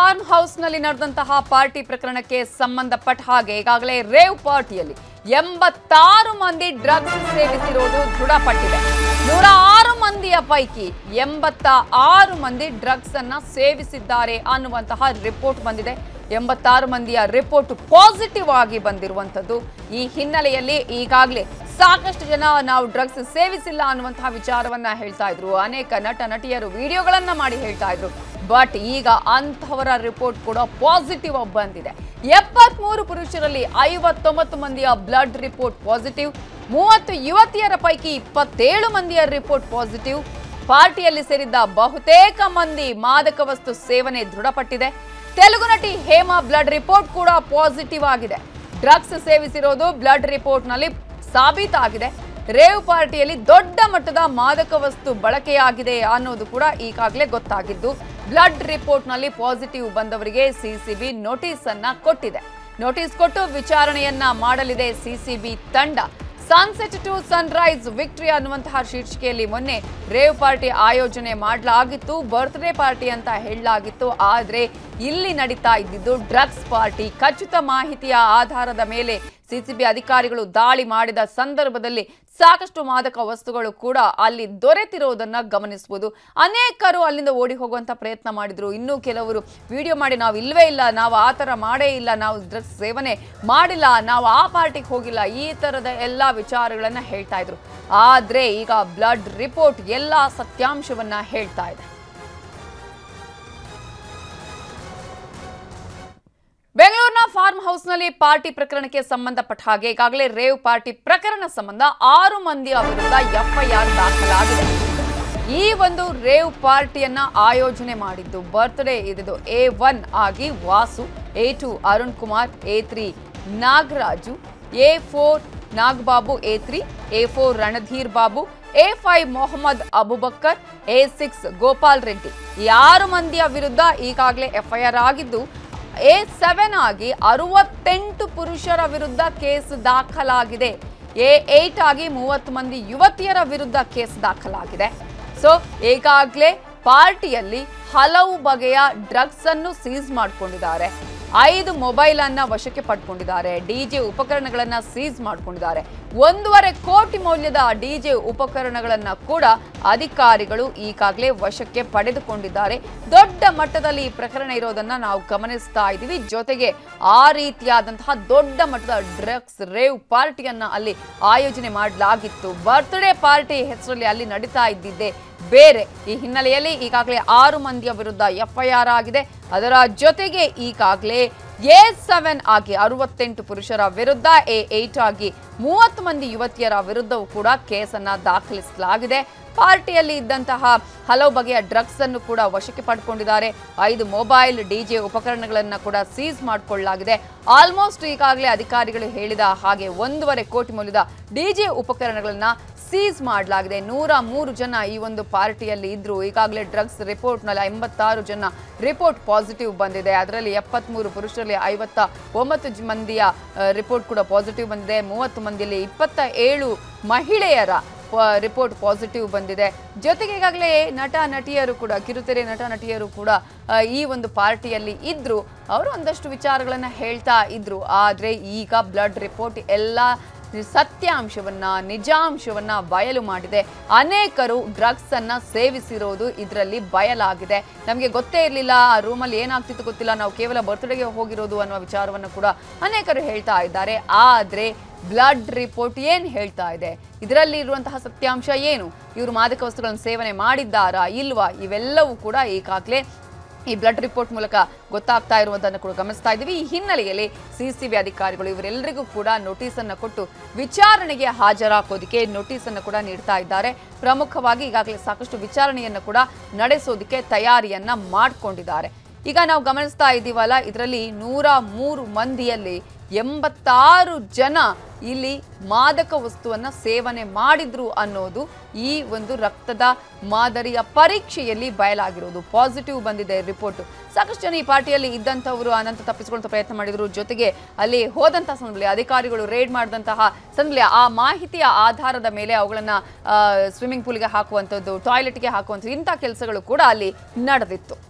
Form ಹೌಸ್ನಲ್ಲಿ ನಡೆದಂತಹ party ಪ್ರಕರಣಕ್ಕೆ ಸಂಬಂಧಪಟ್ಟ ಹಾಗೆ ಈಗಾಗಲೇ ರೇವ್ ಪಾರ್ಟಿಯಲ್ಲಿ ಎಂಬತ್ತಾರು ಮಂದಿ ಡ್ರಗ್ಸ್ ಸೇವಿಸಿರುವುದು ದೃಢಪಟ್ಟಿದೆ. ನೂರ ಆರು ಮಂದಿಯ ಪೈಕಿ ಎಂಬತ್ತ ಆರು ಮಂದಿ ಡ್ರಗ್ಸ್ ಅನ್ನ ಸೇವಿಸಿದ್ದಾರೆ ಅನ್ನುವಂತಹ ರಿಪೋರ್ಟ್ ಬಂದಿದೆ. ಎಂಬತ್ತಾರು ಮಂದಿಯ ರಿಪೋರ್ಟ್ ಪಾಸಿಟಿವ್ ಆಗಿ ಬಂದಿರುವಂಥದ್ದು. ಈ ಹಿನ್ನೆಲೆಯಲ್ಲಿ ಈಗಾಗಲೇ ಸಾಕಷ್ಟು ಜನ ನಾವು ಡ್ರಗ್ಸ್ ಸೇವಿಸಿಲ್ಲ ಅನ್ನುವಂತಹ ವಿಚಾರವನ್ನ ಹೇಳ್ತಾ ಇದ್ರು. ಅನೇಕ ನಟ, ನಟಿಯರು ವಿಡಿಯೋಗಳನ್ನ ಮಾಡಿ ಹೇಳ್ತಾ ಇದ್ರು. ಬಟ್ ಈಗ ಅಂಥವರ ರಿಪೋರ್ಟ್ ಕೂಡ ಪಾಸಿಟಿವ್ ಬಂದಿದೆ. ಎಪ್ಪತ್ಮೂರು ಪುರುಷರಲ್ಲಿ ಐವತ್ತೊಂಬತ್ತು ಮಂದಿಯ ಬ್ಲಡ್ ರಿಪೋರ್ಟ್ ಪಾಸಿಟಿವ್, ಮೂವತ್ತು ಯುವತಿಯರ ಪೈಕಿ ಇಪ್ಪತ್ತೇಳು ಮಂದಿಯ ರಿಪೋರ್ಟ್ ಪಾಸಿಟಿವ್. ಪಾರ್ಟಿಯಲ್ಲಿ ಸೇರಿದ್ದ ಬಹುತೇಕ ಮಂದಿ ಮಾದಕ ವಸ್ತು ಸೇವನೆ ದೃಢಪಟ್ಟಿದೆ. ತೆಲುಗು ನಟಿ ಹೇಮಾ ಬ್ಲಡ್ ರಿಪೋರ್ಟ್ ಕೂಡ ಪಾಸಿಟಿವ್ ಆಗಿದೆ. ಡ್ರಗ್ಸ್ ಸೇವಿಸಿರೋದು ಬ್ಲಡ್ ರಿಪೋರ್ಟ್ನಲ್ಲಿ ಸಾಬೀತಾಗಿದೆ. ರೇವ್ ಪಾರ್ಟಿಯಲ್ಲಿ ದೊಡ್ಡ ಮಟ್ಟದ ಮಾದಕ ವಸ್ತು ಬಳಕೆಯಾಗಿದೆ ಅನ್ನೋದು ಕೂಡ ಈಗಾಗಲೇ ಗೊತ್ತಾಗಿದ್ದು. ಬ್ಲಡ್ ರಿಪೋರ್ಟ್ನಲ್ಲಿ ಪಾಸಿಟಿವ್ ಬಂದವರಿಗೆ ಸಿಸಿಬಿ ನೋಟಿಸ್ ಅನ್ನ ಕೊಟ್ಟಿದೆ. ನೋಟಿಸ್ ಕೊಟ್ಟು ವಿಚಾರಣೆಯನ್ನ ಮಾಡಲಿದೆ ಸಿಸಿಬಿ ತಂಡ. ಸನ್ಸೆಟ್ ಟು ಸನ್ರೈಸ್ ವಿಕ್ಟ್ರಿ ಅನ್ನುವಂತಹ ಶೀರ್ಷಿಕೆಯಲ್ಲಿ ಮೊನ್ನೆ ರೇವ್ ಪಾರ್ಟಿ ಆಯೋಜನೆ ಮಾಡಲಾಗಿತ್ತು ಬರ್ತ್ಡೇ ಪಾರ್ಟಿ ಅಂತ ಹೇಳಲಾಗಿತ್ತು. ಆದರೆ ಇಲ್ಲಿ ನಡೀತಾ ಇದ್ದಿದ್ದು ಡ್ರಗ್ಸ್ ಪಾರ್ಟಿ. ಖಚಿತ ಮಾಹಿತಿಯ ಆಧಾರದ ಮೇಲೆ ಸಿಸಿಬಿ ಅಧಿಕಾರಿಗಳು ದಾಳಿ ಮಾಡಿದ ಸಂದರ್ಭದಲ್ಲಿ ಸಾಕಷ್ಟು ಮಾದಕ ವಸ್ತುಗಳು ಕೂಡ ಅಲ್ಲಿ ದೊರೆತಿರುವುದನ್ನ ಗಮನಿಸಬಹುದು ಅನೇಕರು ಅಲ್ಲಿಂದ ಓಡಿ ಹೋಗುವಂತ ಪ್ರಯತ್ನ ಮಾಡಿದ್ರು. ಇನ್ನೂ ಕೆಲವರು, ವಿಡಿಯೋ ಮಾಡಿ, ನಾವು ಇಲ್ವೇ ಇಲ್ಲ, ನಾವು ಆ ಥರ ಮಾಡೇ ಇಲ್ಲ, ನಾವು ಡ್ರಗ್ಸ್ ಸೇವನೆ ಮಾಡಿಲ್ಲ, ನಾವು ಆ ಪಾರ್ಟಿಗೆ ಹೋಗಿಲ್ಲ, ಈ ಥರದ ಎಲ್ಲ ವಿಚಾರಗಳನ್ನ ಹೇಳ್ತಾ ಇದ್ರು. ಆದ್ರೆ ಈಗ ಬ್ಲಡ್ ರಿಪೋರ್ಟ್ ಎಲ್ಲ ಸತ್ಯಾಂಶವನ್ನ ಹೇಳ್ತಾ ಇದೆ. ಫಾರ್ಮ್ ಹೌಸ್ನಲ್ಲಿ ಪಾರ್ಟಿ ಪ್ರಕರಣಕ್ಕೆ ಸಂಬಂಧಪಟ್ಟ ಹಾಗೆ ಈಗಾಗಲೇ ರೇವ್ ಪಾರ್ಟಿ ಪ್ರಕರಣ ಸಂಬಂಧ ಆರು ಮಂದಿಯ ವಿರುದ್ಧ ಎಫ್ಐಆರ್ ದಾಖಲಾಗಿದೆ. ಈ ಒಂದು ರೇವ್ ಪಾರ್ಟಿಯನ್ನ ಆಯೋಜನೆ ಮಾಡಿದ್ದು ಬರ್ತ್ಡೇ ಇದ್ದು ಎ ಒನ್ ಆಗಿ Vasu, A two Arun Kumar, A three Nagaraju, A four Nagababu, A three A four Ranadheer Babu, A five Mohammed Abubakkar, A six Gopal Reddy ಈ ಆರು ಮಂದಿಯ ವಿರುದ್ಧ ಈಗಾಗಲೇ ಎಫ್ಐಆರ್ ಆಗಿದ್ದು ಎ ಸೆವೆನ್ ಆಗಿ ಅರವತ್ತೆಂಟು ಪುರುಷರ ವಿರುದ್ಧ ಕೇಸ್ ದಾಖಲಾಗಿದೆ. ಎ ಏಟ್ ಆಗಿ ಮೂವತ್ತು ಮಂದಿ ಯುವತಿಯರ ವಿರುದ್ಧ ಕೇಸ್ ದಾಖಲಾಗಿದೆ. ಸೊ ಈಗಾಗಲೇ ಪಾರ್ಟಿಯಲ್ಲಿ ಹಲವು ಬಗೆಯ ಡ್ರಗ್ಸ್ ಅನ್ನು ಸೀಸ್ ಮಾಡಿಕೊಂಡಿದ್ದಾರೆ. ಐದು ಮೊಬೈಲ್ ಅನ್ನ ವಶಕ್ಕೆ ಪಡ್ಕೊಂಡಿದ್ದಾರೆ. ಡಿಜೆ ಉಪಕರಣಗಳನ್ನ ಸೀಸ್ ಮಾಡಿಕೊಂಡಿದ್ದಾರೆ. ಒಂದೂವರೆ ಕೋಟಿ ಮೌಲ್ಯದ ಡಿಜೆ ಉಪಕರಣಗಳನ್ನ ಕೂಡ ಅಧಿಕಾರಿಗಳು ಈಗಾಗಲೇ ವಶಕ್ಕೆ ಪಡೆದುಕೊಂಡಿದ್ದಾರೆ. ದೊಡ್ಡ ಮಟ್ಟದಲ್ಲಿ ಈ ಪ್ರಕರಣ ಇರೋದನ್ನ ನಾವು ಗಮನಿಸ್ತಾ ಇದ್ದೀವಿ. ಜೊತೆಗೆ ಆ ರೀತಿಯಾದಂತಹ ದೊಡ್ಡ ಮಟ್ಟದ ಡ್ರಗ್ಸ್ ರೇವ್ ಪಾರ್ಟಿಯನ್ನ ಅಲ್ಲಿ ಆಯೋಜನೆ ಮಾಡಲಾಗಿತ್ತು. ಬರ್ತ್ಡೇ ಪಾರ್ಟಿ ಹೆಸರಲ್ಲಿ ಅಲ್ಲಿ ನಡೀತಾ ಇದ್ದಿದ್ದೆ ಬೇರೆ. ಈ ಹಿನ್ನೆಲೆಯಲ್ಲಿ ಈಗಾಗಲೇ ಆರು ಮಂದಿಯ ವಿರುದ್ಧ ಎಫ್ಐಆರ್ ಆಗಿದೆ. ಅದರ ಜೊತೆಗೆ ಈಗಾಗಲೇ ಎ ಸೆವೆನ್ ಆಗಿ ಅರವತ್ತೆಂಟು ಪುರುಷರ ವಿರುದ್ಧ, ಎ ಏಟ್ ಆಗಿ ಮೂವತ್ತು ಮಂದಿ ಯುವತಿಯರ ವಿರುದ್ಧವೂ ಕೂಡ ಕೇಸನ್ನ ದಾಖಲಿಸಲಾಗಿದೆ. ಪಾರ್ಟಿಯಲ್ಲಿ ಇದ್ದಂತಹ ಹಲವು ಬಗೆಯ ಡ್ರಗ್ಸ್ ಅನ್ನು ಕೂಡ ವಶಕ್ಕೆ ಪಡ್ಕೊಂಡಿದ್ದಾರೆ. ಐದು ಮೊಬೈಲ್ ಡಿಜೆ ಉಪಕರಣಗಳನ್ನು ಕೂಡ ಸೀಸ್ ಮಾಡಿಕೊಳ್ಳಲಾಗಿದೆ. ಆಲ್ಮೋಸ್ಟ್ ಈಗಾಗಲೇ ಅಧಿಕಾರಿಗಳು ಹೇಳಿದ ಹಾಗೆ ಒಂದೂವರೆ ಕೋಟಿ ಮೌಲ್ಯದ ಡಿಜೆ ಉಪಕರಣಗಳನ್ನ ಸೀಸ್ ಮಾಡಲಾಗಿದೆ. ನೂರ ಮೂರು ಜನ ಈ ಒಂದು ಪಾರ್ಟಿಯಲ್ಲಿ ಇದ್ರು. ಈಗಾಗಲೇ ಡ್ರಗ್ಸ್ ರಿಪೋರ್ಟ್ನಲ್ಲಿ ಎಂಬತ್ತಾರು ಜನ ರಿಪೋರ್ಟ್ ಪಾಸಿಟಿವ್ ಬಂದಿದೆ. ಅದರಲ್ಲಿ ಎಪ್ಪತ್ಮೂರು ಪುರುಷರಲ್ಲಿ ಐವತ್ತ ಒಂಬತ್ತು ಮಂದಿಯ ರಿಪೋರ್ಟ್ ಕೂಡ ಪಾಸಿಟಿವ್ ಬಂದಿದೆ. ಮೂವತ್ತು ಮಂದಿಯಲ್ಲಿ ಇಪ್ಪತ್ತ ಏಳು ಮಹಿಳೆಯರ ರಿಪೋರ್ಟ್ ಪಾಸಿಟಿವ್ ಬಂದಿದೆ. ಜೊತೆಗೆ ಈಗಾಗಲೇ ನಟ, ನಟಿಯರು ಕೂಡ, ಕಿರುತೆರೆ ನಟ, ನಟಿಯರು ಕೂಡ ಈ ಒಂದು ಪಾರ್ಟಿಯಲ್ಲಿ ಇದ್ರು. ಅವರು ಒಂದಷ್ಟು ವಿಚಾರಗಳನ್ನು ಹೇಳ್ತಾ ಇದ್ರು. ಆದ್ರೆ ಈಗ ಬ್ಲಡ್ ರಿಪೋರ್ಟ್ ಎಲ್ಲ ಸತ್ಯಾಂಶವನ್ನ, ನಿಜಾಂಶವನ್ನ ಬಯಲು ಮಾಡಿದೆ. ಅನೇಕರು ಡ್ರಗ್ಸ್ ಅನ್ನ ಸೇವಿಸಿರೋದು ಇದರಲ್ಲಿ ಬಯಲಾಗಿದೆ. ನಮಗೆ ಗೊತ್ತೇ ಇರಲಿಲ್ಲ, ಆ ರೂಮಲ್ಲಿ ಏನಾಗ್ತಿತ್ತು ಗೊತ್ತಿಲ್ಲ. ನಾವು ಕೇವಲ ಬರ್ತ್ಡೇಗೆ ಹೋಗಿರೋದು ಅನ್ನುವ ವಿಚಾರವನ್ನು ಕೂಡ ಅನೇಕರು ಹೇಳ್ತಾ ಇದ್ದಾರೆ. ಆದ್ರೆ ಬ್ಲಡ್ ರಿಪೋರ್ಟ್ ಏನು ಹೇಳ್ತಾ ಇದೆ? ಇದರಲ್ಲಿ ಇರುವಂತಹ ಸತ್ಯಾಂಶ ಏನು? ಇವರು ಮಾದಕ ವಸ್ತುಗಳನ್ನು ಸೇವನೆ ಮಾಡಿದ್ದಾರಾ, ಇಲ್ವಾ? ಇವೆಲ್ಲವೂ ಕೂಡ ಈಗಾಗಲೇ ಈ ಬ್ಲಡ್ ರಿಪೋರ್ಟ್ ಮೂಲಕ ಗೊತ್ತಾಗ್ತಾ ಇರುವುದನ್ನು ಕೂಡ ಗಮನಿಸ್ತಾ ಇದ್ದೀವಿ. ಈ ಹಿನ್ನೆಲೆಯಲ್ಲಿ ಸಿಸಿಬಿ ಅಧಿಕಾರಿಗಳು ಇವರೆಲ್ಲರಿಗೂ ಕೂಡ ನೋಟಿಸ್ ಅನ್ನು ಕೊಟ್ಟು ವಿಚಾರಣೆಗೆ ಹಾಜರಾಕೋದಕ್ಕೆ ನೋಟಿಸ್ ಅನ್ನು ಕೂಡ ನೀಡ್ತಾ ಇದ್ದಾರೆ. ಪ್ರಮುಖವಾಗಿ ಈಗಾಗಲೇ ಸಾಕಷ್ಟು ವಿಚಾರಣೆಯನ್ನು ಕೂಡ ನಡೆಸೋದಕ್ಕೆ ತಯಾರಿಯನ್ನ ಮಾಡಿಕೊಂಡಿದ್ದಾರೆ. ಈಗ ನಾವು ಗಮನಿಸ್ತಾ ಇದ್ದೀವಲ್ಲ, ಇದರಲ್ಲಿ ನೂರ ಮೂರು ಮಂದಿಯಲ್ಲಿ ಎಂಬತ್ತಾರು ಜನ ಇಲ್ಲಿ ಮಾದಕ ವಸ್ತುವನ್ನ ಸೇವನೆ ಮಾಡಿದ್ರು ಅನ್ನೋದು ಈ ಒಂದು ರಕ್ತದ ಮಾದರಿಯ ಪರೀಕ್ಷೆಯಲ್ಲಿ ಬಯಲಾಗಿರೋದು. ಪಾಸಿಟಿವ್ ಬಂದಿದೆ ರಿಪೋರ್ಟ್. ಸಾಕಷ್ಟು ಜನ ಈ ಪಾರ್ಟಿಯಲ್ಲಿ ಇದ್ದಂಥವರು ಅನಂತ ತಪ್ಪಿಸಿಕೊಳ್ಳುವಂತ ಪ್ರಯತ್ನ ಮಾಡಿದ್ರು. ಜೊತೆಗೆ ಅಲ್ಲಿ ಹೋದಂತಹ ಸಂದರ್ಭದಲ್ಲಿ ಅಧಿಕಾರಿಗಳು ರೇಡ್ ಮಾಡಿದಂತಹ ಸಂದರ್ಭದಲ್ಲಿ ಆ ಮಾಹಿತಿಯ ಆಧಾರದ ಮೇಲೆ ಅವುಗಳನ್ನ ಸ್ವಿಮ್ಮಿಂಗ್ ಪೂಲ್ಗೆ ಹಾಕುವಂಥದ್ದು ಟಾಯ್ಲೆಟ್ಗೆ ಹಾಕುವಂಥದ್ದು ಇಂಥ ಕೆಲಸಗಳು ಕೂಡ ಅಲ್ಲಿ ನಡೆದಿತ್ತು.